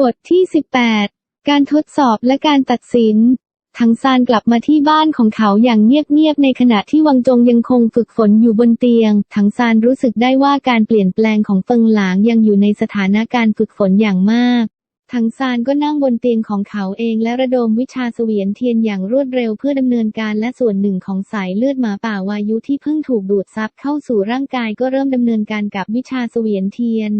บทที่ 18 การทดสอบและการตัดสิน ทังซานกลับมาที่บ้านของเขาอย่างเงียบๆ ในขณะที่วังจงยังคงฝึกฝนอยู่บนเตียง ทังซานรู้สึกได้ว่าการเปลี่ยนแปลงของเฟิงหลางยังอยู่ในสถานการณ์ฝึกฝนอย่างมาก ทังซานก็นั่งบนเตียงของเขาเองและระดมวิชาเสวียนเทียนอย่างรวดเร็วเพื่อดำเนินการและส่วนหนึ่งของสายเลือดหมาป่าวายุที่เพิ่งถูกดูดซับเข้าสู่ร่างกายก็เริ่มดำเนินการกับวิชาเสวียนเทียน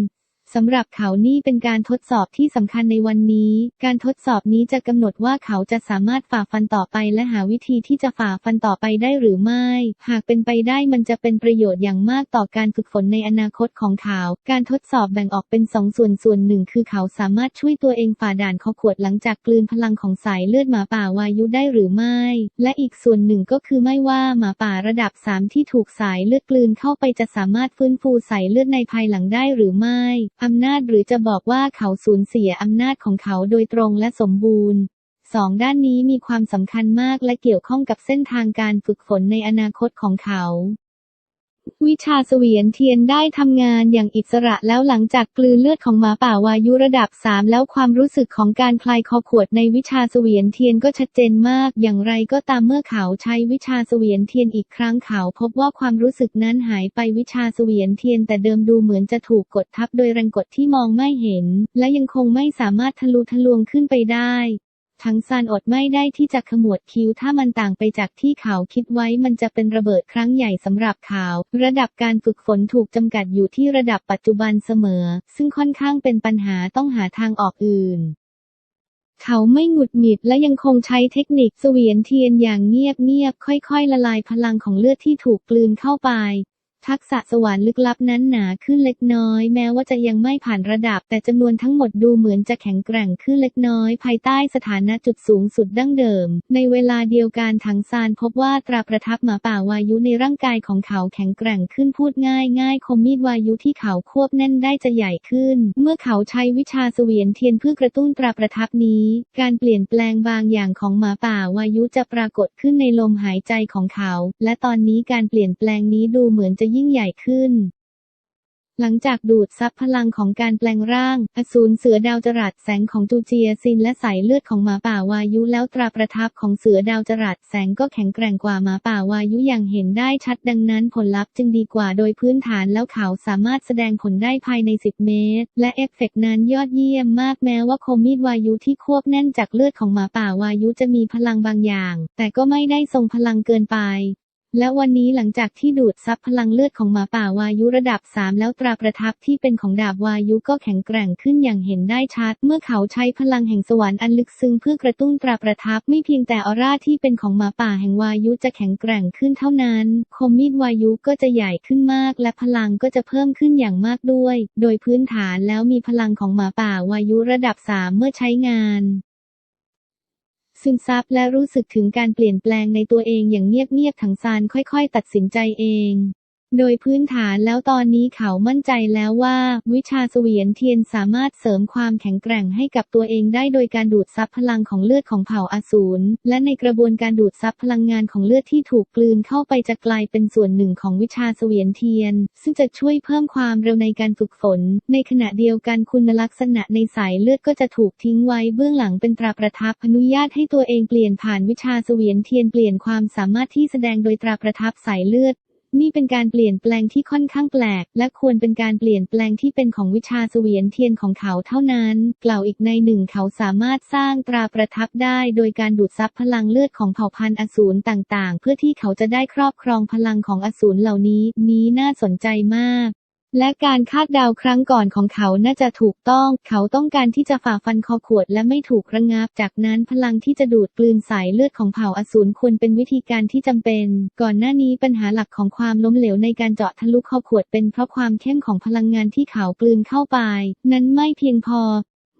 สำหรับเขานี่เป็นการทดสอบที่สำคัญในวันนี้ การทดสอบนี้จะกำหนดว่าเขาจะสามารถฝ่าฟันต่อไปและหาวิธีที่จะฝ่าฟันต่อไปได้หรือไม่ หากเป็นไปได้มันจะเป็นประโยชน์อย่างมากต่อการฝึกฝนในอนาคตของเขา การทดสอบแบ่งออกเป็นสองส่วนส่วนหนึ่งคือเขาสามารถช่วยตัวเองฝ่าด่านคอขวดหลังจากกลืนพลังของสายเลือดหมาป่าวายุได้หรือไม่ และอีกส่วนหนึ่งก็คือไม่ว่าหมาป่าระดับ 3 ที่ถูกสายเลือดกลืนเข้าไปจะสามารถฟื้นฟูสายเลือดในภายหลังได้หรือไม่อำนาจหรือจะบอกว่าเขาสูญเสียอำนาจของเขาโดยตรงและสมบูรณ์สองด้านนี้มีความสำคัญมากและเกี่ยวข้องกับเส้นทางการฝึกฝนในอนาคตของเขา วิชาเสวียนเทียนได้ทำงานอย่างอิสระแล้วหลังจากกลืนเลือดของหมาป่าวายุระดับ 3 แล้วความรู้สึกของการคลายคอขวดในวิชาเสวียนเทียนก็ชัดเจนมาก อย่างไรก็ตามเมื่อเขาใช้วิชาเสวียนเทียนอีกครั้งเขาพบว่าความรู้สึกนั้นหายไปวิชาเสวียนเทียนแต่เดิมดูเหมือนจะถูกกดทับโดยแรงกดที่มองไม่เห็น และยังคงไม่สามารถทะลุทะลวงขึ้นไปได้ ทั้งซานอดไม่ได้ที่จะขมวดคิ้วถ้ามันต่างไปจากที่เขาคิดไว้มันจะเป็นระเบิดครั้งใหญ่สำหรับเขา ระดับการฝึกฝนถูกจำกัดอยู่ที่ระดับปัจจุบันเสมอ ซึ่งค่อนข้างเป็นปัญหาต้องหาทางออกอื่นเขาไม่หงุดหงิดและยังคงใช้เทคนิคเสวียนเทียนอย่างเงียบๆค่อยๆ ละลายพลังของเลือดที่ถูกกลืนเข้าไป ทักษะสวรรค์ลึกลับนั้นหนาขึ้นเล็กน้อย แม้ว่าจะยังไม่ผ่านระดับ แต่จำนวนทั้งหมดดูเหมือนจะแข็งแกร่งขึ้นเล็กน้อย ภายใต้สถานะจุดสูงสุดดั้งเดิม ในเวลาเดียวกันถังซานพบว่าตราประทับหมาป่าวายุในร่างกายของเขาแข็งแกร่งขึ้นพูดง่ายง่ายคมมีดวายุที่เขาควบแน่นได้จะใหญ่ขึ้น เมื่อเขาใช้วิชาเสวียนเทียนเพื่อกระตุ้นตราประทับนี้ การเปลี่ยนแปลงบางอย่างของหมาป่าวายุจะปรากฏขึ้นในลมหายใจของเขา และตอนนี้การเปลี่ยนแปลงนี้ดูเหมือนจะยิ่งใหญ่ขึ้น หลังจากดูดซับพลังของการแปลงร่าง อสูรเสือดาวจรัสแสงของตูเจียซินและสายเลือดของหมาป่าวายุแล้วตราประทับของเสือดาวจรัสแสงก็แข็งแกร่งกว่าหมาป่าวายุอย่างเห็นได้ชัดดังนั้นผลลัพธ์จึงดีกว่าโดยพื้นฐานแล้วเขาสามารถแสดงผลได้ภายใน 10 เมตร และเอฟเฟกต์นั้นยอดเยี่ยมมากแม้ว่าคมมีดวายุที่ควบแน่นจากเลือดของหมาป่าวายุจะมีพลังบางอย่าง แต่ก็ไม่ได้ทรงพลังเกินไป และวันนี้หลังจากที่ดูดซับพลังเลือดของหมาป่าวายุระดับ 3 แล้วตราประทับที่เป็นของดาบวายุก็แข็งแกร่งขึ้นอย่างเห็นได้ชัด เมื่อเขาใช้พลังแห่งสวรรค์อันลึกซึ้งเพื่อกระตุ้นตราประทับไม่เพียงแต่ออร่าที่เป็นของหมาป่าแห่งวายุจะแข็งแกร่งขึ้นเท่านั้น คมมีดวายุก็จะใหญ่ขึ้นมาก และพลังก็จะเพิ่มขึ้นอย่างมากด้วย โดยพื้นฐานแล้วมีพลังของหมาป่าวายุระดับ 3 เมื่อใช้งาน ซึมซับและรู้สึกถึงการเปลี่ยนแปลงในตัวเองอย่างเงียบๆถังซานค่อยๆ ตัดสินใจเอง โดยพื้นฐานแล้วตอนนี้เขามั่นใจแล้วว่า วิชาเสวียนเทียนสามารถเสริมความแข็งแกร่งให้กับตัวเองได้โดยการดูดซับพลังของเลือดของเผ่าอสูรและในกระบวนการดูดซับพลังงานของเลือดที่ถูกกลืนเข้าไปจะกลายเป็นส่วนหนึ่งของวิชาเสวียนเทียน ซึ่งจะช่วยเพิ่มความเร็วในการฝึกฝน ในขณะเดียวกันคุณลักษณะในสายเลือดก็จะถูกทิ้งไว้เบื้องหลังเป็นตราประทับอนุญาตให้ตัวเองเปลี่ยนผ่านวิชาเสวียนเทียนเปลี่ยนความสามารถที่แสดงโดยตราประทับสายเลือด นี่เป็นการเปลี่ยนแปลงที่ค่อนข้างแปลก และควรเป็นการเปลี่ยนแปลงที่เป็นของวิชาเสวียนเทียนของเขาเท่านั้น กล่าวอีกในหนึ่งเขาสามารถสร้างตราประทับได้โดยการดูดซับพลังเลือดของเผ่าพันธุ์อสูรต่างๆ เพื่อที่เขาจะได้ครอบครองพลังของอสูรเหล่านี้ นี้น่าสนใจมาก และการคาดเดาครั้งก่อนของเขาน่าจะถูกต้อง เขาต้องการที่จะฝ่าฟันคอขวดและไม่ถูกระงับ จากนั้นพลังที่จะดูดกลืนสายเลือดของเผ่าอสูรควรเป็นวิธีการที่จำเป็น ก่อนหน้านี้ปัญหาหลักของความล้มเหลวในการเจาะทะลุคอขวดเป็นเพราะความเข้มของพลังงานที่เขากลืนเข้าไป นั้นไม่เพียงพอ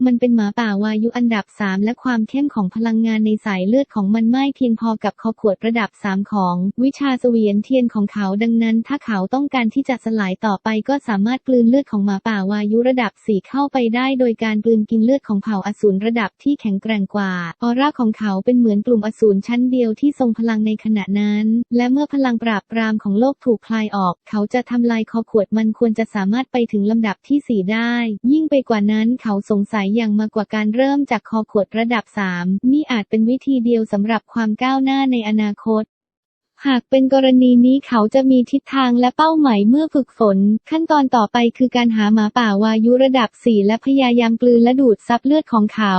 มันเป็นหมาป่าวายุอันดับ 3 และความเข้มของพลังงานในสายเลือดของมันไม่เพียงพอกับคอขวดระดับ 3 ของ วิชาเสวียนเทียนของเขาดังนั้น ถ้าเขาต้องการที่จะสลายต่อไปก็สามารถกลืนเลือดของหมาป่าวายุระดับ 4 เข้าไปได้ โดยการกลืนกินเลือดของเผ่าอสูรระดับที่แข็งแกร่งกว่า ออร่าของเขาเป็นเหมือนกลุ่มอสูรชั้นเดียวที่ทรงพลังในขณะนั้น และเมื่อพลังปราบปรามของโลกถูกคลายออก เขาจะทำลายคอขวดมันควรจะสามารถไปถึงลำดับที่ 4 ได้ ยิ่งไปกว่านั้นเขาสงสัยายอย่างมากกว่าการเริ่มจากคอขวดระดับ 3 นี่อาจเป็นวิธีเดียวสำหรับความก้าวหน้าในอนาคต หากเป็นกรณีนี้เขาจะมีทิศทางและเป้าหมายเมื่อฝึกฝน ขั้นตอนต่อไปคือการหาหมาป่าวายุระดับ 4 และพยายามกลืนและดูดซับเลือดของเขา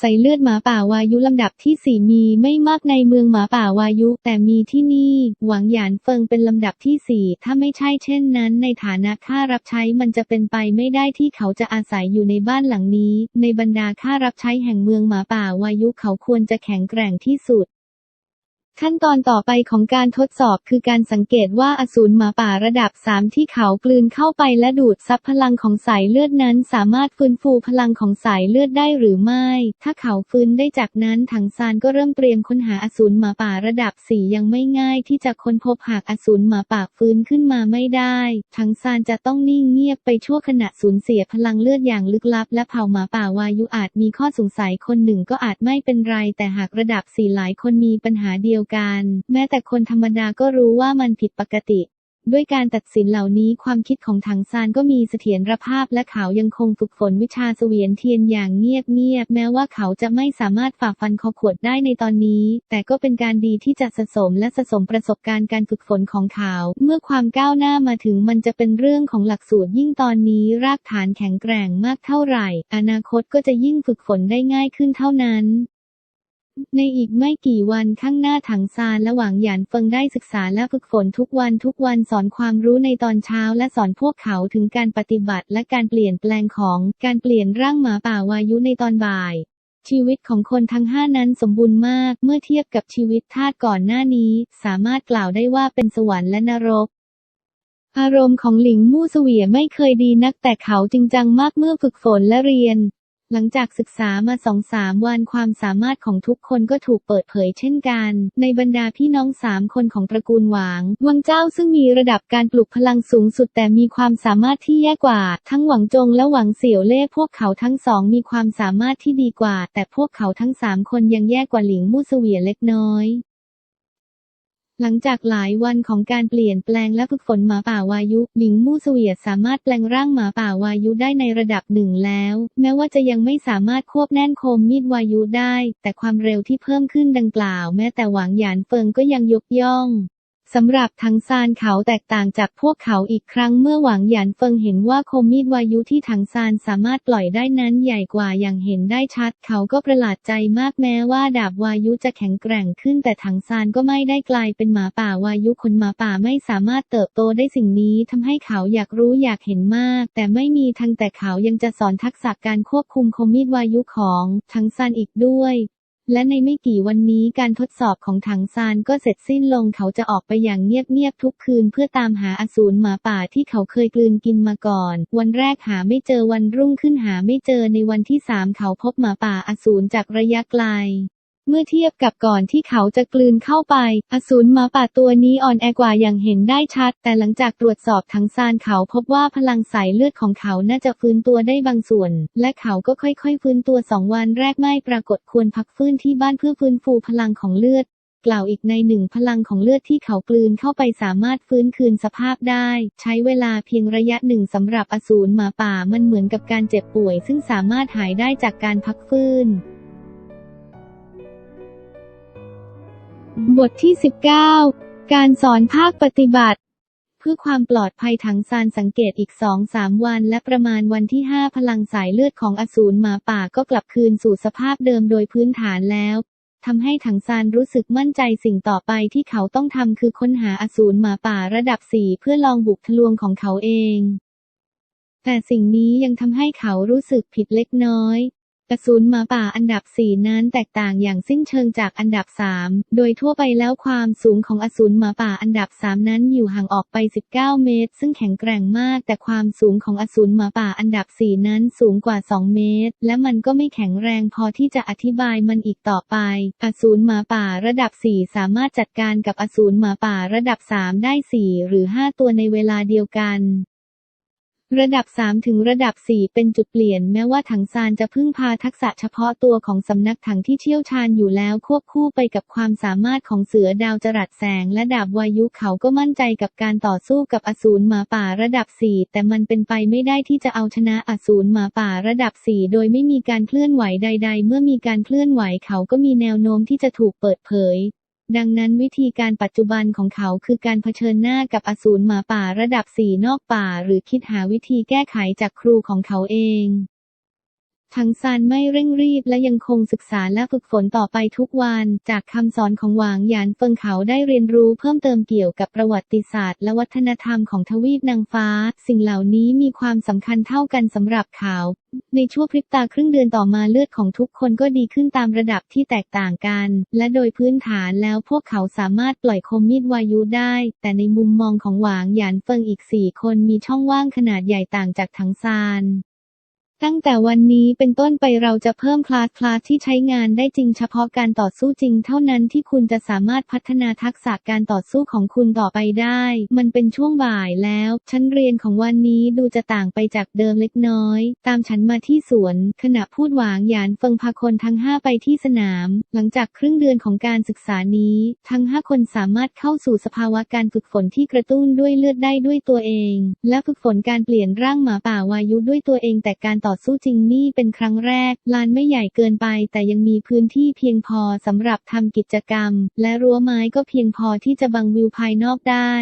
ใส่เลือดหมาป่าวายุลำดับที่ 4 มีไม่มากในเมืองหมาป่าวายุ แต่มีที่นี่ หวังหยานเฟิงเป็นลำดับที่ 4 ถ้าไม่ใช่เช่นนั้น ในฐานะค่ารับใช้มันจะเป็นไปไม่ได้ที่เขาจะอาศัยอยู่ในบ้านหลังนี้ ในบรรดาค่ารับใช้แห่งเมืองหมาป่าวายุเขาควรจะแข็งแกร่งที่สุด ขั้นตอนต่อไปของการทดสอบคือการสังเกตว่าอสูรหมาป่าระดับ 3 ที่เขากลืนเข้าไปและดูดซับพลังของสายเลือดนั้น สามารถฟื้นฟูพลังของสายเลือดได้หรือไม่ ถ้าเขาฟื้นได้จากนั้นถังซานก็เริ่มเตรียมค้นหาอสูรหมาป่าระดับ 4 ยังไม่ง่ายที่จะค้นพบหากอสูรหมาป่าฟื้นขึ้นมาไม่ได้ถังซานจะต้องนิ่งเงียบไปชั่วขณะสูญเสียพลังเลือดอย่างลึกลับ และเผ่าหมาป่าวายุอาจมีข้อสงสัยคนหนึ่งก็อาจไม่เป็นไร แต่หากระดับสี่หลายคนมีปัญหาเดียวกัน แม้แต่คนธรรมดาก็รู้ว่ามันผิดปกติ ด้วยการตัดสินเหล่านี้ความคิดของถังซานก็มีเสถียรภาพและเขายังคงฝึกฝนวิชาเสวียนเทียนอย่างเงียบๆแม้ว่าเขาจะไม่สามารถฝ่าฟันคอขวดได้ในตอนนี้ แต่ก็เป็นการดีที่จะสะสมและสะสมประสบการณ์การฝึกฝนของเขา เมื่อความก้าวหน้ามาถึงมันจะเป็นเรื่องของหลักสูตรยิ่งตอนนี้รากฐานแข็งแกร่งมากเท่าไหร่ อนาคตก็จะยิ่งฝึกฝนได้ง่ายขึ้นเท่านั้น ในอีกไม่กี่วันข้างหน้าถังซานและหวังหยานเฟิงได้ศึกษาและฝึกฝนทุกวันทุกวันสอนความรู้ในตอนเช้าและสอนพวกเขาถึงการปฏิบัติและการเปลี่ยนแปลงของการเปลี่ยนร่างหมาป่าวายุในตอนบ่าย ชีวิตของคนทั้งห้านั้นสมบูรณ์มาก เมื่อเทียบกับชีวิตทาสก่อนหน้านี้ สามารถกล่าวได้ว่าเป็นสวรรค์และนรกอารมณ์ของหลิงมู่เสวียไม่เคยดีนักแต่เขาจริงจังมากเมื่อฝึกฝนและเรียน หลังจากศึกษามาสองสามวันความสามารถของทุกคนก็ถูกเปิดเผยเช่นกัน ในบรรดาพี่น้องสามคนของตระกูลหวาง วังเจ้าซึ่งมีระดับการปลุกพลังสูงสุดแต่มีความสามารถที่แย่กว่า ทั้งหวังจงและหวังเสี่ยวเล่พวกเขาทั้งสองมีความสามารถที่ดีกว่า แต่พวกเขาทั้งสามคนยังแย่กว่าหลิงมู่เสวียเล็กน้อย หลังจากหลายวันของการเปลี่ยนแปลงและฝึกฝนหมาป่าวายุ หมิงมู่เสวียสามารถแปลงร่างหมาป่าวายุได้ในระดับหนึ่งแล้ว แม้ว่าจะยังไม่สามารถควบแน่นคมมีดวายุได้ แต่ความเร็วที่เพิ่มขึ้นดังกล่าว แม้แต่หวังหยานเฟิงก็ยังยกย่อง สำหรับทังซานเขาแตกต่างจากพวกเขาอีกครั้งเมื่อหวังหยานเฟิงเห็นว่าคมมีดวายุที่ถังซานสามารถปล่อยได้นั้นใหญ่กว่าอย่างเห็นได้ชัด เขาก็ประหลาดใจมากแม้ว่าดาบวายุจะแข็งแกร่งขึ้น แต่ถังซานก็ไม่ได้กลายเป็นหมาป่าวายุคนหมาป่าไม่สามารถเติบโตได้สิ่งนี้ทำให้เขาอยากรู้อยากเห็นมาก แต่ไม่มีทางแต่เขายังจะสอนทักษะการควบคุมคมมีดวายุของถังซานอีกด้วย และในไม่กี่วันนี้การทดสอบของถังซานก็เสร็จสิ้นลงเขาจะออกไปอย่างเงียบๆทุกคืนเพื่อตามหาอสูรหมาป่าที่เขาเคยกลืนกินมาก่อน วันแรกหาไม่เจอวันรุ่งขึ้นหาไม่เจอในวันที่สามเขาพบหมาป่าอสูรจากระยะไกล เมื่อเทียบกับก่อนที่เขาจะกลืนเข้าไป อสูรหมาป่าตัวนี้อ่อนแอกว่าอย่างเห็นได้ชัด แต่หลังจากตรวจสอบทั้งซานเขาพบว่าพลังสายเลือดของเขาน่าจะฟื้นตัวได้บางส่วน และเขาก็ค่อยๆฟื้นตัวสองวันแรกไม่ปรากฏควรพักฟื้นที่บ้านเพื่อฟื้นฟูพลังของเลือดกล่าวอีกในหนึ่งพลังของเลือดที่เขากลืนเข้าไปสามารถฟื้นคืนสภาพได้ ใช้เวลาเพียงระยะหนึ่งสำหรับอสูรหมาป่ามันเหมือนกับการเจ็บป่วย ซึ่งสามารถหายได้จากการพักฟื้น บทที่ 19 การสอนภาคปฏิบัติ เพื่อความปลอดภัยถังซานสังเกตอีก2-3วัน และประมาณวันที่ 5 พลังสายเลือดของอสูรหมาป่าก็กลับคืนสู่สภาพเดิมโดยพื้นฐานแล้วทำให้ถังซานรู้สึกมั่นใจสิ่งต่อไปที่เขาต้องทำคือค้นหาอสูรหมาป่าระดับ4เพื่อลองบุกทะลวงของเขาเอง แต่สิ่งนี้ยังทำให้เขารู้สึกผิดเล็กน้อย อสูรหมาป่าอันดับ 4 นั้นแตกต่างอย่างสิ้นเชิงจากอันดับ 3 โดยทั่วไปแล้วความสูงของอสูรหมาป่าอันดับ 3 นั้นอยู่ห่างออกไป 19 เมตร ซึ่งแข็งแกร่งมาก แต่ความสูงของอสูรหมาป่าอันดับ 4 นั้นสูงกว่า 2 เมตร และมันก็ไม่แข็งแรงพอที่จะอธิบายมันอีกต่อไป อสูรหมาป่าระดับ 4 สามารถจัดการกับอสูรหมาป่าระดับ 3 ได้ 4 หรือ 5 ตัวในเวลาเดียวกัน ระดับ 3 ถึงระดับ 4 เป็นจุดเปลี่ยนแม้ว่าถังซานจะพึ่งพาทักษะเฉพาะตัวของสำนักถังที่เชี่ยวชาญอยู่แล้วควบคู่ไปกับความสามารถของเสือดาวจรัสแสงและดาบวายุเขาก็มั่นใจกับการต่อสู้กับอสูรหมาป่าระดับ 4 แต่มันเป็นไปไม่ได้ที่จะเอาชนะอสูรหมาป่าระดับ 4 โดยไม่มีการเคลื่อนไหวใด ๆ เมื่อมีการเคลื่อนไหวเขาก็มีแนวโน้มที่จะถูกเปิดเผย ดังนั้นวิธีการปัจจุบันของเขาคือการเผชิญหน้ากับอสูรหมาป่าระดับสี่นอกป่า หรือคิดหาวิธีแก้ไขจากครูของเขาเอง ทั้งซานไม่เร่งรีบและยังคงศึกษาและฝึกฝนต่อไปทุกวัน จากคำสอนของหวางหยานเฟิงเขาได้เรียนรู้เพิ่มเติมเกี่ยวกับประวัติศาสตร์และวัฒนธรรมของทวีปนางฟ้า สิ่งเหล่านี้มีความสำคัญเท่ากันสำหรับเขา ในช่วงพริบตาครึ่งเดือนต่อมาเลือดของทุกคนก็ดีขึ้นตามระดับที่แตกต่างกัน และโดยพื้นฐานแล้วพวกเขาสามารถปล่อยคมมีดวายุได้ แต่ในมุมมองของหวางหยานเฟิงอีกสี่คนมีช่องว่างขนาดใหญ่ต่างจากถังซาน ตั้งแต่วันนี้เป็นต้นไปเราจะเพิ่มคลาสคลาสที่ใช้งานได้จริงเฉพาะการต่อสู้จริงเท่านั้นที่คุณจะสามารถพัฒนาทักษะการต่อสู้ของคุณต่อไปได้ มันเป็นช่วงบ่ายแล้ว ชั้นเรียนของวันนี้ดูจะต่างไปจากเดิมเล็กน้อย ตามฉันมาที่สวน ขณะพูดหวางหยานเฟิงพาคนทั้งห้าไปที่สนาม หลังจากครึ่งเดือนของการศึกษานี้ ทั้งห้าคนสามารถเข้าสู่สภาวะการฝึกฝนที่กระตุ้นด้วยเลือดได้ด้วยตัวเอง และฝึกฝนการเปลี่ยนร่างหมาป่าวายุด้วยตัวเองแต่การต่อ่อสู้จริงนี่เป็นครั้งแรก ลานไม่ใหญ่เกินไป แต่ยังมีพื้นที่เพียงพอสำหรับทำกิจกรรม และรั้วไม้ก็เพียงพอที่จะบังวิวภายนอกได้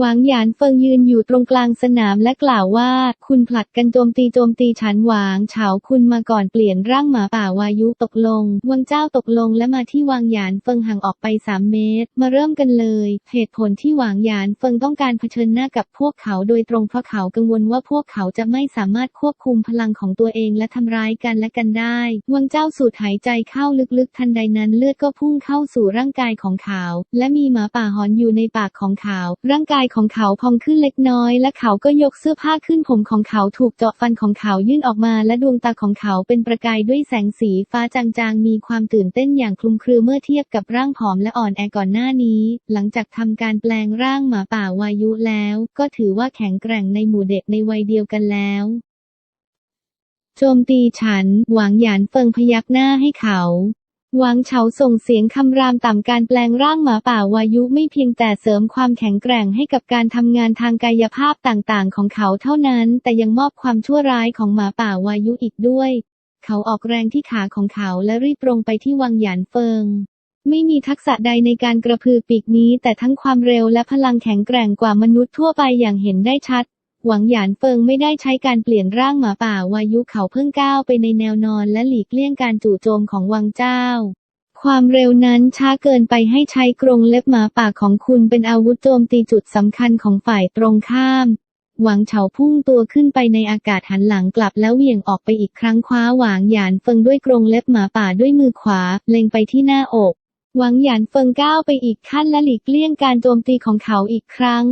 หวางหยานเฟิงยืนอยู่ตรงกลางสนามและกล่าวว่า คุณผลัดกันโจมตีโจมตีฉันหวางเฉาคุณมาก่อนเปลี่ยนร่างหมาป่าวายุตกลง วังเจ้าตกลงและมาที่วางหยานเฟิงห่างออกไป3เมตร มาเริ่มกันเลย เหตุผลที่หวางหยานเฟิงต้องการเผชิญหน้ากับพวกเขาโดยตรงเพราะเขากังวลว่าพวกเขาจะไม่สามารถควบคุมพลังของตัวเองและทำร้ายกันและกันได้ วังเจ้าสูดหายใจเข้าลึกๆ ทันใดนั้นเลือดก็พุ่งเข้าสู่ร่างกายของเขา และมีหมาป่าหอนอยู่ในปากของเขา ร่างกายของเขาพองขึ้นเล็กน้อย และเขาก็ยกเสื้อผ้าขึ้นผมของเขาถูกเจาะฟันของเขายื่นออกมา และดวงตาของเขาเป็นประกายด้วยแสงสีฟ้าจางๆ มีความตื่นเต้นอย่างคลุมเครือเมื่อเทียบกับร่างผอมและอ่อนแอก่อนหน้านี้ หลังจากทำการแปลงร่างหมาป่าวายุแล้ว ก็ถือว่าแข็งแกร่งในหมู่เด็กในวัยเดียวกันแล้วโจมตีฉัน หวังหยานเฟิงพยักหน้าให้เขา หวังเฉาส่งเสียงคำรามต่ำการแปลงร่างหมาป่าวายุไม่เพียงแต่เสริมความแข็งแกร่งให้กับการทำงานทางกายภาพต่างๆ ของเขาเท่านั้น แต่ยังมอบความชั่วร้ายของหมาป่าวายุอีกด้วย เขาออกแรงที่ขาของเขาและรีบตรงไปที่วังหยานเฟิง ไม่มีทักษะใดในการกระพือปีกนี้ แต่ทั้งความเร็วและพลังแข็งแกร่งกว่ามนุษย์ทั่วไปอย่างเห็นได้ชัด หวังหยานเฟิงไม่ได้ใช้การเปลี่ยนร่างหมาป่าวายุเขาเพิ่งก้าวไปในแนวนอนและหลีกเลี่ยงการจู่โจมของวังเจ้า ความเร็วนั้นช้าเกินไปให้ใช้กรงเล็บหมาป่าของคุณเป็นอาวุธโจมตีจุดสำคัญของฝ่ายตรงข้าม หวังเฉาพุ่งตัวขึ้นไปในอากาศหันหลังกลับแล้วเหวี่ยงออกไปอีกครั้งคว้าหวางหยานเฟิงด้วยกรงเล็บหมาป่าด้วยมือขวา เล็งไปที่หน้าอกหวังหยานเฟิงก้าวไปอีกขั้นและหลีกเลี่ยงการโจมตีของเขาอีกครั้ง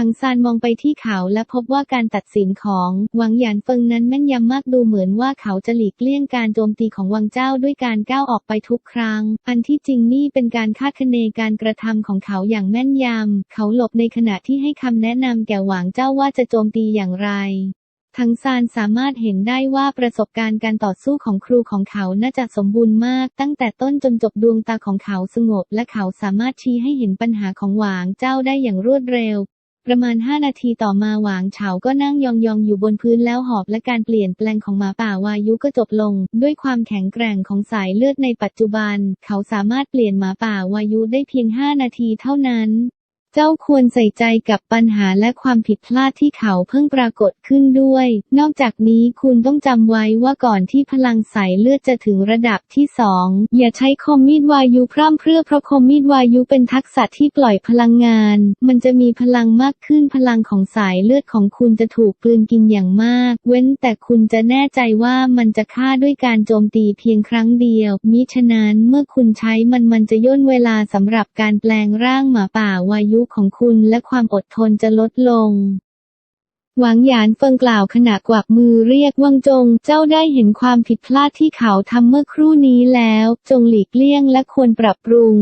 ทังซานมองไปที่เขาและพบว่าการตัดสินของหวังหยานเฟิงนั้นแม่นยำมากดูเหมือนว่าเขาจะหลีกเลี่ยงการโจมตีของวังเจ้าด้วยการก้าวออกไปทุกครั้ง อันที่จริงนี่เป็นการคาดคะเนการกระทำของเขาอย่างแม่นยำ เขาหลบในขณะที่ให้คำแนะนำแก่หวางเจ้าว่าจะโจมตีอย่างไรทังซานสามารถเห็นได้ว่าประสบการณ์การต่อสู้ของครูของเขาน่าจะสมบูรณ์มาก ตั้งแต่ต้นจนจบดวงตาของเขาสงบ และเขาสามารถชี้ให้เห็นปัญหาของหวางเจ้าได้อย่างรวดเร็ว ประมาณ 5 นาทีต่อมาหวางเฉาก็นั่งยองๆอยู่บนพื้นแล้วหอบและการเปลี่ยนแปลงของหมาป่าวายุก็จบลง ด้วยความแข็งแกร่งของสายเลือดในปัจจุบัน เขาสามารถเปลี่ยนหมาป่าวายุได้เพียง 5 นาทีเท่านั้น เจ้าควรใส่ใจกับปัญหาและความผิดพลาดที่เขาเพิ่งปรากฏขึ้นด้วย นอกจากนี้คุณต้องจำไว้ว่าก่อนที่พลังสายเลือดจะถึงระดับที่สองอย่าใช้คมมีดวายุพร่ำเพรื่อเพราะคมมีดวายุเป็นทักษะที่ปล่อยพลังงาน มันจะมีพลังมากขึ้นพลังของสายเลือดของคุณจะถูกกลืนกินอย่างมาก เว้นแต่คุณจะแน่ใจว่ามันจะฆ่าด้วยการโจมตีเพียงครั้งเดียว มิฉะนั้นเมื่อคุณใช้มันมันจะย่นเวลาสำหรับการแปลงร่างหมาป่าวายุของคุณและความอดทนจะลดลง หวังหยานเฟิงกล่าวขณะกวักมือเรียกวังจง เจ้าได้เห็นความผิดพลาดที่เขาทำเมื่อครู่นี้แล้ว จงหลีกเลี่ยงและควรปรับปรุง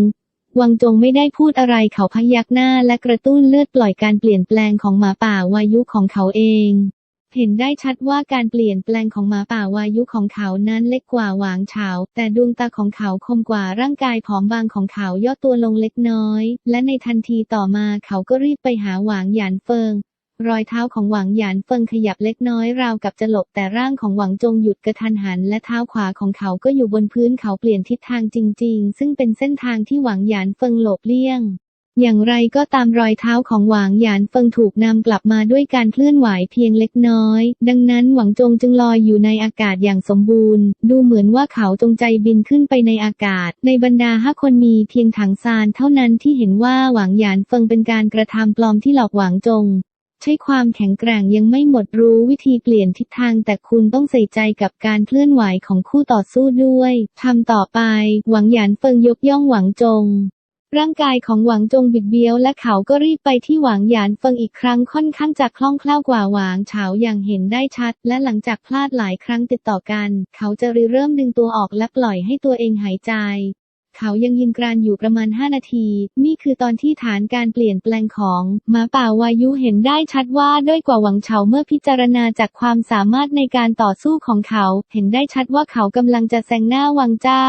วังจงไม่ได้พูดอะไรเขาพยักหน้าและกระตุ้นเลือดปล่อยการเปลี่ยนแปลงของหมาป่าวายุของเขาเอง เห็นได้ชัดว่าการเปลี่ยนแปลงของหมาป่าวายุของเขานั้นเล็กกว่าหวางเฉา แต่ดวงตาของเขาคมกว่าร่างกายผอมบางของเขาย่อตัวลงเล็กน้อย และในทันทีต่อมาเขาก็รีบไปหาหวางหยานเฟิง รอยเท้าของหวังหยานเฟิงขยับเล็กน้อยราวกับจะหลบแต่ร่างของหวังจงหยุดกระทันหัน และเท้าขวาของเขาก็อยู่บนพื้นเขาเปลี่ยนทิศทางจริง ๆ ซึ่งเป็นเส้นทางที่หวังหยานเฟิงหลบเลี่ยง อย่างไรก็ตามรอยเท้าของหวางหยานเฟิงถูกนำกลับมาด้วยการเคลื่อนไหวเพียงเล็กน้อย ดังนั้นหวังจงจึงลอยอยู่ในอากาศอย่างสมบูรณ์ ดูเหมือนว่าเขาจงใจบินขึ้นไปในอากาศ ในบรรดาห้าคนมีเพียงถังซานเท่านั้นที่เห็นว่าหวางหยานเฟิงเป็นการกระทำปลอมที่หลอกหวางจงใช้ความแข็งแกร่งยังไม่หมดรู้วิธีเปลี่ยนทิศทางแต่คุณต้องใส่ใจกับการเคลื่อนไหวของคู่ต่อสู้ด้วยทำต่อไป หวังหยานเฟิงยกย่องหวังจง ร่างกายของหวังจงบิดเบี้ยวและเขาก็รีบไปที่หวังหยานเฟิงอีกครั้งค่อนข้างจะคล่องแคล่วกว่าหวางเฉาอย่างเห็นได้ชัด และหลังจากพลาดหลายครั้งติดต่อกัน เขาจะริเริ่มดึงตัวออกและปล่อยให้ตัวเองหายใจ เขายังยินกรานอยู่ประมาณ 5 นาที นี่คือตอนที่ฐานการเปลี่ยนแปลงของหมาป่าวายุเห็นได้ชัดว่าด้อยกว่าหวังเฉาเมื่อพิจารณาจากความสามารถในการต่อสู้ของเขา เห็นได้ชัดว่าเขากำลังจะแซงหน้าวังเจ้า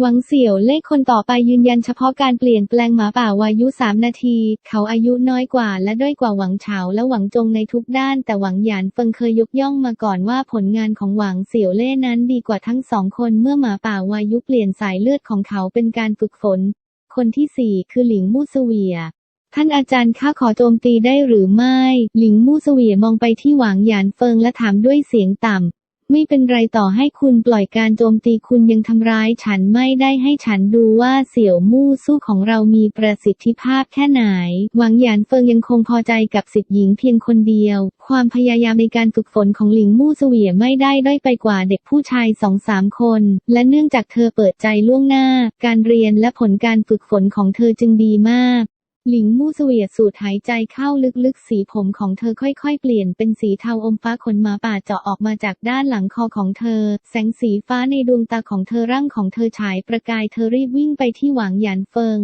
หวังเสี่ยวเลขคนต่อไปยืนยันเฉพาะการเปลี่ยนแปลงหมาป่าวายุ 3 นาที เขาอายุน้อยกว่าและด้อยกว่าหวังเฉาและหวังจงในทุกด้าน แต่หวังหยานเฟิงเคยยกย่องมาก่อนว่าผลงานของหวังเสี่ยวเล่นั้นดีกว่าทั้งสองคนเมื่อหมาป่าวายุเปลี่ยนสายเลือดของเขาเป็นการฝึกฝน คนที่สี่คือหลิงมู่เสวียท่านอาจารย์ข้าขอโจมตีได้หรือไม่ หลิงมู่เสวียมองไปที่หวางหยานเฟิงและถามด้วยเสียงต่ำ ไม่เป็นไรต่อให้คุณปล่อยการโจมตีคุณยังทำร้ายฉันไม่ได้ให้ฉันดูว่าเสี่ยวมู่สู้ของเรามีประสิทธิภาพแค่ไหน หวังหยานเฟิงยังคงพอใจกับสิทธิหญิงเพียงคนเดียว ความพยายามในการฝึกฝนของหลิงมู่เสวียไม่ได้ด้อยไปกว่าเด็กผู้ชายสองสามคน และเนื่องจากเธอเปิดใจล่วงหน้า การเรียนและผลการฝึกฝนของเธอจึงดีมาก หลิงมู่เสวียดสูดหายใจเข้าลึกๆ สีผมของเธอค่อยๆ เปลี่ยนเป็นสีเทาอมฟ้าขนหมาป่าเจาะออกมาจากด้านหลังคอของเธอ แสงสีฟ้าในดวงตาของเธอร่างของเธอฉายประกายเธอรีบวิ่งไปที่หวางหยานเฟิง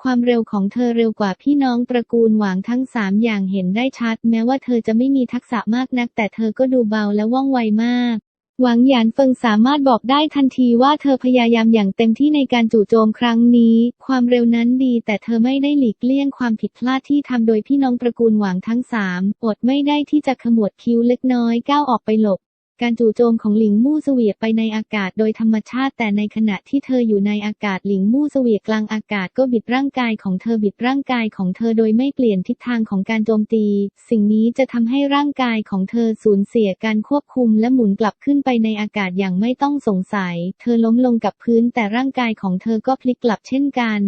ความเร็วของเธอเร็วกว่าพี่น้องตระกูลหวางทั้งสามอย่างเห็นได้ชัด แม้ว่าเธอจะไม่มีทักษะมากนัก แต่เธอก็ดูเบาและว่องไวมาก หวังหยานเฟิงสามารถบอกได้ทันทีว่าเธอพยายามอย่างเต็มที่ในการจู่โจมครั้งนี้ ความเร็วนั้นดีแต่เธอไม่ได้หลีกเลี่ยงความผิดพลาดที่ทำโดยพี่น้องตระกูลหวังทั้งสามอดไม่ได้ที่จะขมวดคิ้วเล็กน้อยก้าวออกไปหลบ การจู่โจมของหลิงมู่เสวียไปในอากาศโดยธรรมชาติ แต่ในขณะที่เธออยู่ในอากาศหลิงมู่เสวียกลางอากาศก็บิดร่างกายของเธอบิดร่างกายของเธอโดยไม่เปลี่ยนทิศทางของการโจมตี สิ่งนี้จะทำให้ร่างกายของเธอสูญเสียการควบคุมและหมุนกลับขึ้นไปในอากาศอย่างไม่ต้องสงสัย เธอล้มลงกับพื้นแต่ร่างกายของเธอก็พลิกกลับเช่นกัน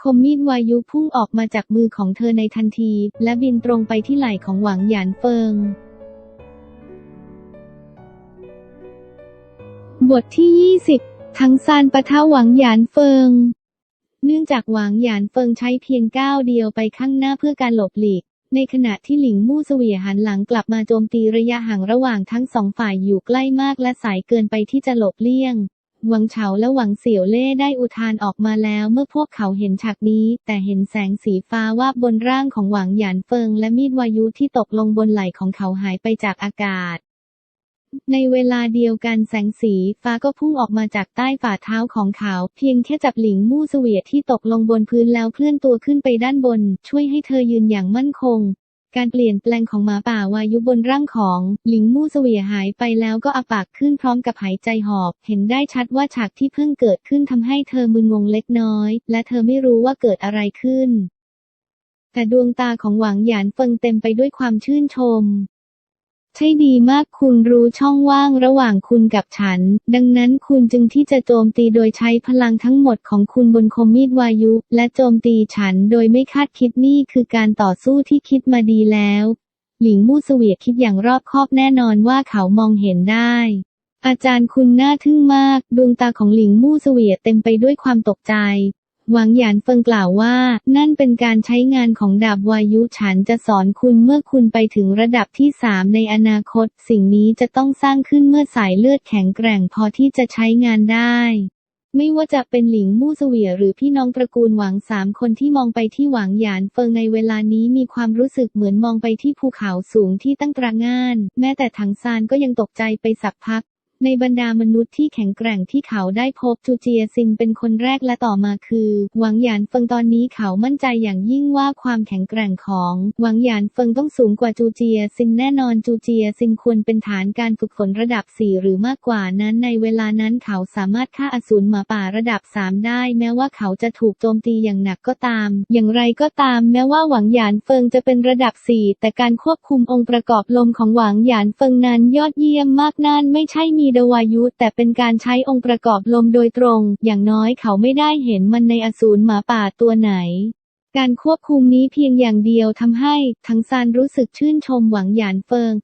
คมมีดวายุพุ่งออกมาจากมือของเธอในทันที และบินตรงไปที่ไหล่ของหวังหยานเฟิง บทที่ 20 ทั้งซานปะทะหวังหยานเฟิง เนื่องจากหวังหยานเฟิงใช้เพียงก้าวเดียวไปข้างหน้าเพื่อการหลบหลีก ในขณะที่หลิงมู่เสวียหันหลังกลับมาโจมตีระยะห่างระหว่างทั้งสองฝ่ายอยู่ใกล้มากและสายเกินไปที่จะหลบเลี่ยง หวังเฉาและหวังเสี่ยวเล่ได้อุทานออกมาแล้วเมื่อพวกเขาเห็นฉากนี้ แต่เห็นแสงสีฟ้าวาบบนร่างของหวังหยานเฟิง และมีดวายุที่ตกลงบนไหล่ของเขาหายไปจากอากาศ ในเวลาเดียวกันแสงสีฟ้าก็พุ่งออกมาจากใต้ฝ่าเท้าของเขา เพียงแค่จับหลิงมู่เสวียดที่ตกลงบนพื้นแล้วเคลื่อนตัวขึ้นไปด้านบน ช่วยให้เธอยืนอย่างมั่นคง การเปลี่ยนแปลงของหมาป่าวายุบนร่างของหลิงมู่เสวียหายไปแล้วก็อาปากขึ้นพร้อมกับหายใจหอบ เห็นได้ชัดว่าฉากที่เพิ่งเกิดขึ้นทำให้เธอมึนงงเล็กน้อย และเธอไม่รู้ว่าเกิดอะไรขึ้น แต่ดวงตาของหวังหยานเฟิงเต็มไปด้วยความชื่นชม ใช่ดีมากคุณรู้ช่องว่างระหว่างคุณกับฉัน ดังนั้นคุณจึงที่จะโจมตีโดยใช้พลังทั้งหมดของคุณบนคมมีดวายุ และโจมตีฉันโดยไม่คาดคิดนี่คือการต่อสู้ที่คิดมาดีแล้ว หลิงมู่เสวียคิดอย่างรอบคอบแน่นอนว่าเขามองเห็นได้ อาจารย์คุณน่าทึ่งมาก ดวงตาของหลิงมู่เสวียเต็มไปด้วยความตกใจ หวังหยานเฟิงกล่าวว่า นั่นเป็นการใช้งานของดาบวายุฉันจะสอนคุณเมื่อคุณไปถึงระดับที่สามในอนาคต สิ่งนี้จะต้องสร้างขึ้นเมื่อสายเลือดแข็งแกร่งพอที่จะใช้งานได้ไม่ว่าจะเป็นหลิงมู่เสวียหรือพี่น้องตระกูลหวางสามคนที่มองไปที่หวางหยานเฟิงในเวลานี้มีความรู้สึกเหมือนมองไปที่ภูเขาสูงที่ตั้งตระงาน แม้แต่ถังซานก็ยังตกใจไปสักพัก ในบรรดามนุษย์ที่แข็งแกร่งที่เขาได้พบจูเจียซินเป็นคนแรกและต่อมาคือ หวังหยานเฟิงตอนนี้เขามั่นใจอย่างยิ่งว่าความแข็งแกร่งของ หวังหยานเฟิงต้องสูงกว่าจูเจียซินแน่นอนจูเจียซินควรเป็นฐานการฝึกฝนระดับ 4 หรือมากกว่านั้นในเวลานั้นเขาสามารถฆ่าอสูรหมาป่าระดับ 3 ได้ แม้ว่าเขาจะถูกโจมตีอย่างหนักก็ตาม อย่างไรก็ตาม แม้ว่าหวังหยานเฟิงจะเป็นระดับ 4 แต่การควบคุมองค์ประกอบลมของหวังหยานเฟิงนั้นยอดเยี่ยมมากนั่นไม่ใช่มีดวายุ แต่เป็นการใช้องค์ประกอบลมโดยตรง อย่างน้อยเขาไม่ได้เห็นมันในอสูรหมาป่าตัวไหน การควบคุมนี้เพียงอย่างเดียวทำให้ ทั้งซานรู้สึกชื่นชมหวังหยานเฟิง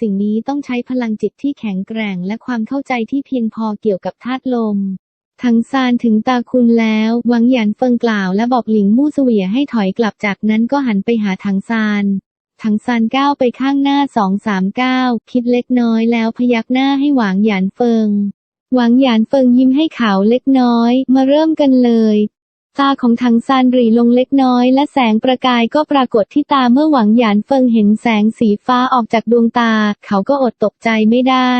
สิ่งนี้ต้องใช้พลังจิตที่แข็งแกร่งและความเข้าใจที่เพียงพอเกี่ยวกับธาตุลมทั้งซานถึงตาคุณแล้ว หวังหยานเฟิงกล่าวและบอกหลิงมู่เสวียให้ถอยกลับจากนั้นก็หันไปหาถังซาน ถังซานก้าวไปข้างหน้าสองสามก้าวคิดเล็กน้อยแล้วพยักหน้าให้หวางหยานเฟิง หวังหยานเฟิงยิ้มให้เขาเล็กน้อย มาเริ่มกันเลยตาของถังซานหรี่ลงเล็กน้อยและแสงประกายก็ปรากฏที่ตาเมื่อหวังหยานเฟิงเห็นแสงสีฟ้าออกจากดวงตา เขาก็อดตกใจไม่ได้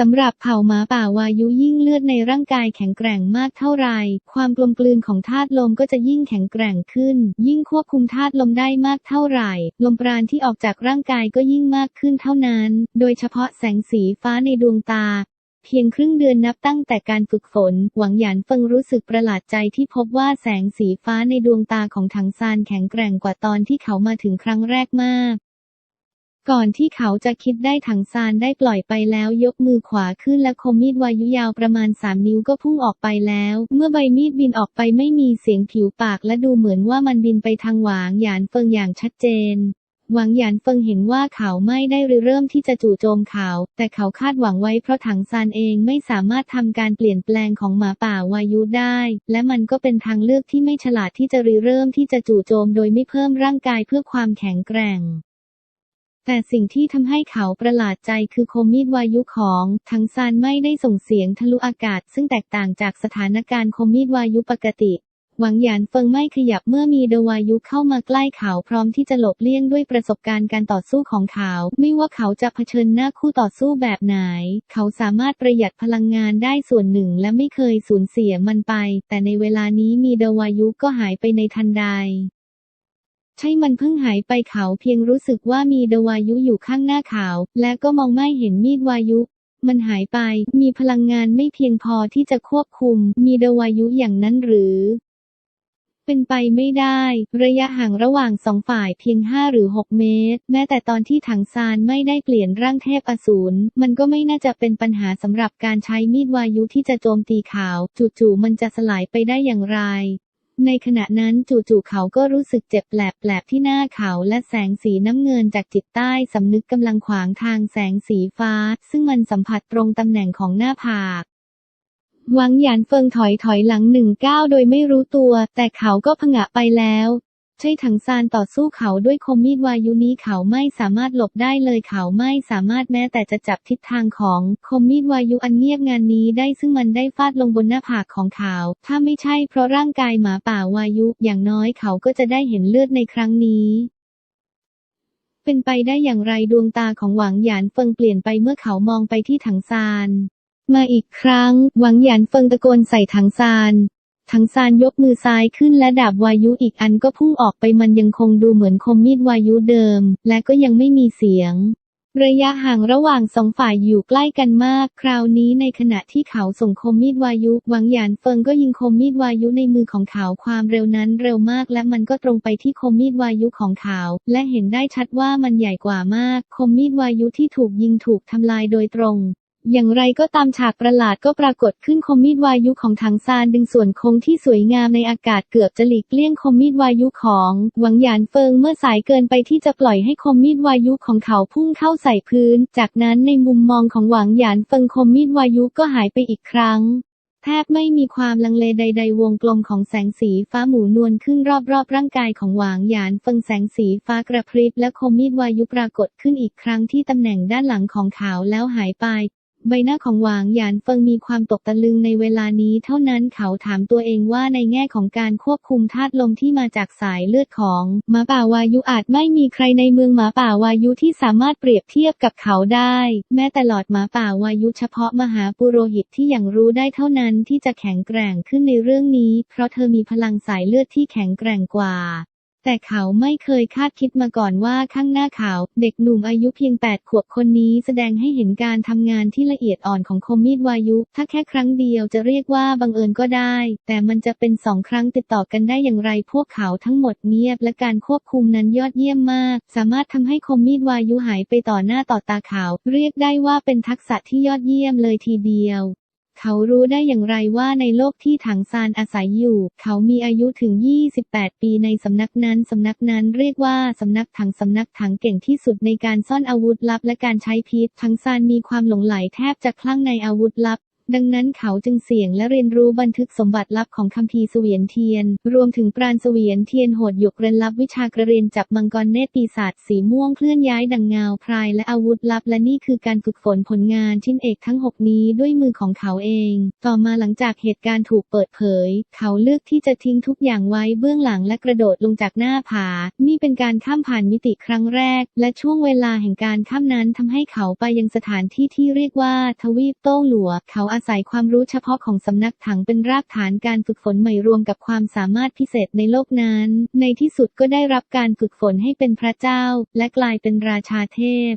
สำหรับเผ่าหมาป่าวายุยิ่งเลือดในร่างกายแข็งแกร่งมากเท่าไร ความกลมกลืนของธาตุลมก็จะยิ่งแข็งแกร่งขึ้น ยิ่งควบคุมธาตุลมได้มากเท่าไหร่ลมปราณที่ออกจากร่างกายก็ยิ่งมากขึ้นเท่านั้น โดยเฉพาะแสงสีฟ้าในดวงตาเพียงครึ่งเดือนนับตั้งแต่การฝึกฝน หวังหยานเฟิงรู้สึกประหลาดใจที่พบว่าแสงสีฟ้าในดวงตาของถังซานแข็งแกร่งกว่าตอนที่เขามาถึงครั้งแรกมาก ก่อนที่เขาจะคิดได้ถังซานได้ปล่อยไปแล้วยกมือขวาขึ้นและคมมีดวายุยาวประมาณ3นิ้วก็พุ่งออกไปแล้ว เมื่อใบมีดบินออกไปไม่มีเสียงผิวปากและดูเหมือนว่ามันบินไปทางหวางหยานเฟิงอย่างชัดเจนหวังหยานเฟิงเห็นว่าเขาไม่ได้ริเริ่มที่จะจู่โจมเขา แต่เขาคาดหวังไว้เพราะถังซานเองไม่สามารถทำการเปลี่ยนแปลงของหมาป่าวายุได้ และมันก็เป็นทางเลือกที่ไม่ฉลาดที่จะริเริ่มที่จะจู่โจมโดยไม่เพิ่มร่างกายเพื่อความแข็งแกร่ง แต่สิ่งที่ทำให้เขาประหลาดใจคือโคมมีดวายุของทั้งซานไม่ได้ส่งเสียงทะลุอากาศ ซึ่งแตกต่างจากสถานการณ์โคมมีดวายุปกติ หวังหยานเฟิงไม่ขยับเมื่อมีเดวายุเข้ามาใกล้เขาพร้อมที่จะหลบเลี่ยงด้วยประสบการณ์การต่อสู้ของเขา ไม่ว่าเขาจะเผชิญหน้าคู่ต่อสู้แบบไหน เขาสามารถประหยัดพลังงานได้ส่วนหนึ่งและไม่เคยสูญเสียมันไป แต่ในเวลานี้มีเดวายุก็หายไปในทันใด ใช่มันเพิ่งหายไปเขาเพียงรู้สึกว่ามีดวายุอยู่ข้างหน้าเขา และก็มองไม่เห็นมีดวายุ มันหายไป มีพลังงานไม่เพียงพอที่จะควบคุม มีดวายุอย่างนั้นหรือ เป็นไปไม่ได้ ระยะห่างระหว่างสองฝ่ายเพียง5หรือ6เมตร แม้แต่ตอนที่ถังซานไม่ได้เปลี่ยนร่างเทพอสูร มันก็ไม่น่าจะเป็นปัญหาสำหรับการใช้มีดวายุที่จะโจมตีเขา จู่ๆมันจะสลายไปได้อย่างไร ในขณะนั้นจู่ๆเขาก็รู้สึกเจ็บแปลบๆที่หน้าเขาและแสงสีน้ำเงินจากจิตใต้สำนึกกำลังขวางทางแสงสีฟ้า ซึ่งมันสัมผัสตรงตำแหน่งของหน้าผากหวังหยานเฟิงถอยถอยหลังหนึ่งก้าวโดยไม่รู้ตัว แต่เขาก็ผงะไปแล้ว ใช่ถังซานต่อสู้เขาด้วยคมมีดวายุนี้เขาไม่สามารถหลบได้เลยเขาไม่สามารถแม้แต่จะจับทิศทางของคมมีดวายุอันเงียบงานนี้ได้ซึ่งมันได้ฟาดลงบนหน้าผากของเขา ถ้าไม่ใช่เพราะร่างกายหมาป่าวายุอย่างน้อยเขาก็จะได้เห็นเลือดในครั้งนี้เป็นไปได้อย่างไรดวงตาของหวังหยานเฟิงเปลี่ยนไปเมื่อเขามองไปที่ถังซาน มาอีกครั้ง หวังหยานเฟิงตะโกนใส่ถังซาน ถังซานยกมือซ้ายขึ้นและดาบวายุอีกอันก็พุ่งออกไปมันยังคงดูเหมือนคมมีดวายุเดิม และก็ยังไม่มีเสียง ระยะห่างระหว่างสองฝ่ายอยู่ใกล้กันมาก คราวนี้ในขณะที่เขาส่งคมมีดวายุหวังหยานเฟิงก็ยิงคมมีดวายุในมือของเขาความเร็วนั้นเร็วมาก และมันก็ตรงไปที่คมมีดวายุของเขา และเห็นได้ชัดว่ามันใหญ่กว่ามาก คมมีดวายุที่ถูกยิงถูกทำลายโดยตรง อย่างไรก็ตามฉากประหลาดก็ปรากฏขึ้นคมมีดวายุของถังซานดึงส่วนโค้งที่สวยงามในอากาศเกือบจะหลีกเลี่ยงคมมีดวายุของหวังหยานเฟิงเมื่อสายเกินไปที่จะปล่อยให้คมมีดวายุของเขาพุ่งเข้าใส่พื้น จากนั้นในมุมมองของหวังหยานเฟิงคมมีดวายุก็หายไปอีกครั้งแทบไม่มีความลังเลใด ๆ วงกลมของแสงสีฟ้าหมูนวลขึ้นรอบๆ ร่างกายของหวางหยานเฟิงแสงสีฟ้ากระพริบและคมมีดวายุปรากฏขึ้นอีกครั้งที่ตำแหน่งด้านหลังของเขาแล้วหายไป ใบหน้าของหวางหยานเฟิงมีความตกตะลึงในเวลานี้เท่านั้นเขาถามตัวเองว่าในแง่ของการควบคุมธาตุลมที่มาจากสายเลือดของหมาป่าวายุอาจไม่มีใครในเมืองหมาป่าวายุที่สามารถเปรียบเทียบกับเขาได้ แม้แต่หลอดหมาป่าวายุเฉพาะมหาปุโรหิตที่อย่างรู้ได้เท่านั้นที่จะแข็งแกร่งขึ้นในเรื่องนี้ เพราะเธอมีพลังสายเลือดที่แข็งแกร่งกว่า แต่เขาไม่เคยคาดคิดมาก่อนว่าข้างหน้าเขาเด็กหนุ่มอายุเพียง 8 ขวบคนนี้แสดงให้เห็นการทำงานที่ละเอียดอ่อนของคมมีดวายุ ถ้าแค่ครั้งเดียวจะเรียกว่าบังเอิญก็ได้ แต่มันจะเป็นสองครั้งติดต่อกันได้อย่างไรพวกเขาทั้งหมดเงียบและการควบคุมนั้นยอดเยี่ยมมาก สามารถทำให้คมมีดวายุหายไปต่อหน้าต่อตาเขา เรียกได้ว่าเป็นทักษะที่ยอดเยี่ยมเลยทีเดียว เขารู้ได้อย่างไรว่าในโลกที่ถังซานอาศัยอยู่ เขามีอายุถึง 28 ปีในสำนักนั้น สำนักนั้นเรียกว่าสำนักถังสำนักถังเก่งที่สุดในการซ่อนอาวุธลับและการใช้พิษถังซานมีความหลงไหลแทบจะคลั่งในอาวุธลับ ดังนั้นเขาจึงเสี่ยงและเรียนรู้บันทึกสมบัติลับของคัมภีร์เสวียนเทียน รวมถึงปราณเสวียนเทียนโหดหยกเร้นลับวิชากระเรียนจับมังกรเนตรปีศาจสีม่วงเคลื่อนย้ายดังเงาพรายและอาวุธลับ และนี่คือการฝึกฝนผลงานชิ้นเอกทั้ง 6 นี้ด้วยมือของเขาเอง ต่อมาหลังจากเหตุการณ์ถูกเปิดเผย เขาเลือกที่จะทิ้งทุกอย่างไว้เบื้องหลังและกระโดดลงจากหน้าผา นี่เป็นการข้ามผ่านมิติครั้งแรก และช่วงเวลาแห่งการข้ามนั้นทำให้เขาไปยังสถานที่ที่เรียกว่าทวีปโต้หลัวเขาอาศัยความรู้เฉพาะของสำนักถังเป็นรากฐานการฝึกฝนใหม่รวมกับความสามารถพิเศษในโลกนั้น ในที่สุดก็ได้รับการฝึกฝนให้เป็นพระเจ้า และกลายเป็นราชาเทพ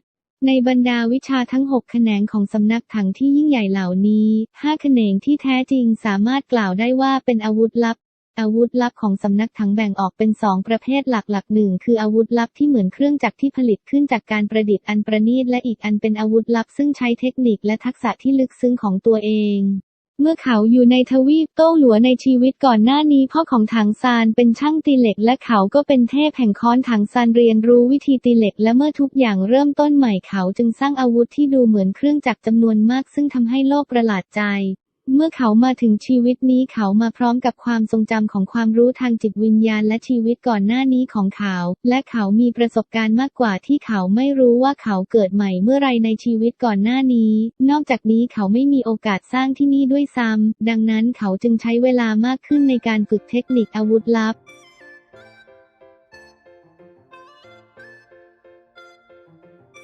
ในบรรดาวิชาทั้ง 6 แขนงของสำนักถังที่ยิ่งใหญ่เหล่านี้ 5 แขนงที่แท้จริงสามารถกล่าวได้ว่าเป็นอาวุธลับ อาวุธลับของสำนักถังแบ่งออกเป็นสองประเภทหลักๆหนึ่งคืออาวุธลับที่เหมือนเครื่องจักรที่ผลิตขึ้นจากการประดิษฐ์อันประณีตและอีกอันเป็นอาวุธลับซึ่งใช้เทคนิคและทักษะที่ลึกซึ้งของตัวเองเมื่อเขาอยู่ในทวีปโต้หลัวในชีวิตก่อนหน้านี้พ่อของถังซานเป็นช่างตีเหล็กและเขาก็เป็นเทพแห่งค้อนถังซานเรียนรู้วิธีตีเหล็กและเมื่อทุกอย่างเริ่มต้นใหม่เขาจึงสร้างอาวุธที่ดูเหมือนเครื่องจักรจำนวนมากซึ่งทำให้โลกประหลาดใจ เมื่อเขามาถึงชีวิตนี้เขามาพร้อมกับความทรงจำของความรู้ทางจิตวิญญาณและชีวิตก่อนหน้านี้ของเขา และเขามีประสบการณ์มากกว่าที่เขาไม่รู้ว่าเขาเกิดใหม่เมื่อไรในชีวิตก่อนหน้านี้ นอกจากนี้เขาไม่มีโอกาสสร้างที่นี่ด้วยซ้ำดังนั้นเขาจึงใช้เวลามากขึ้นในการฝึกเทคนิคอาวุธลับ